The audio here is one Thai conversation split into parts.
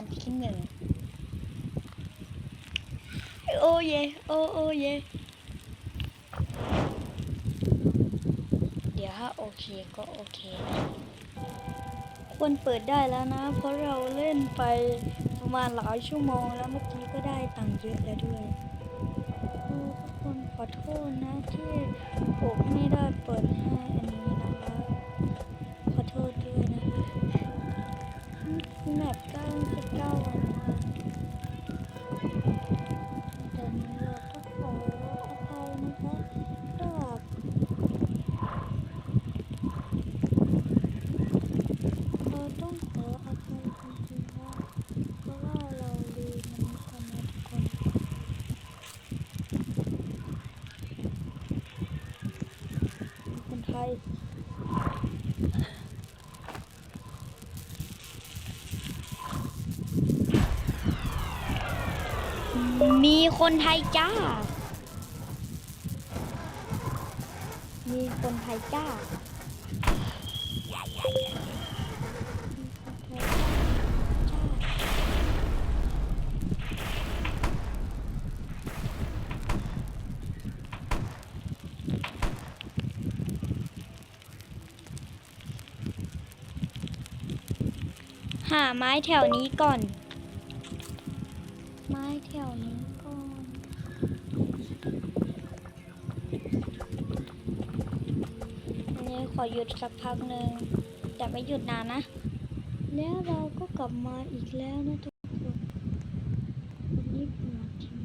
วันที่หนึ่งโอเยโอโอเยเดี๋ยวถ้าโอเคก็โอเค ควรเปิดได้แล้วนะ เพราะเราเล่นไปประมาณหลายชั่วโมงแล้วเมื่อกี้ก็ได้ตังค์เยอะแล้วด้วยทุกคนขอโทษนะที่ผมไม่ได้เปิดให้อันนี้ ไรมีคนไทยจ้า มีคนไทยจ้ามีคนไทยจ้า หาไม้แถวนี้ก่อน ไม้แถวนี้ก่อน อันนี้ขอหยุดสักพักหนึ่งแต่ไม่หยุดนานนะ แล้วเราก็กลับมาอีกแล้วนะทุกคนวันนี้เป็นวันที่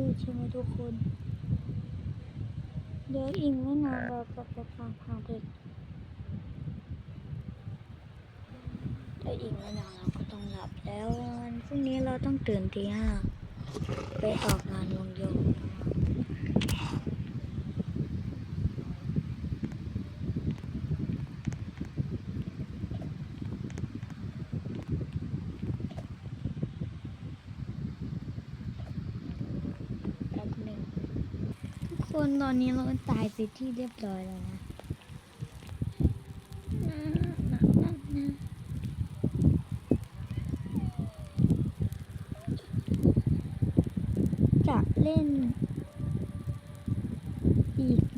เบื่อใช่ไหมทุกคน เดี๋ยวอิงไม่นอนเราจะไปตามหาเด็กถ้าอิงไม่นอนเราก็ต้องหลับแล้ววันพรุ่งนี้เราต้องตื่นตีห้าไปออกงาน คนตอนนี้เราตายไปที่เรียบร้อยแล้วนะจะเล่นอีก